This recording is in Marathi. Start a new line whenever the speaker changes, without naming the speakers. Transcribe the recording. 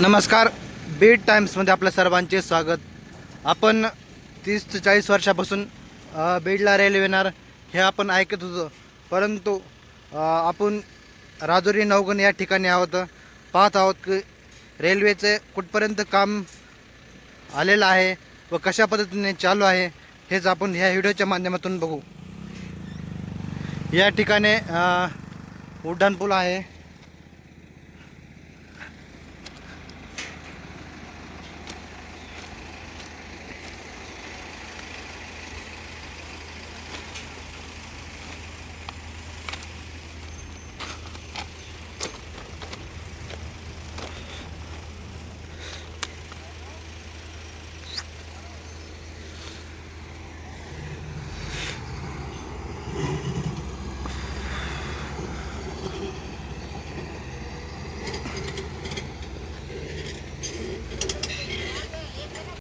नमस्कार बीड टाइम्समध्ये आपल्या सर्वांचे स्वागत. आपण तीस ते चाळीस वर्षापासून बीडला रेल्वे येणार हे आपण ऐकत होतो. परंतु आपण राजुरी नवगण या ठिकाणी आहोत पाहत आहोत की रेल्वेचे कुठपर्यंत काम आलेलं आहे व कशा पद्धतीने चालू आहे हेच आपण ह्या व्हिडिओच्या माध्यमातून बघू. या ठिकाणी उड्डाणपूल आहे.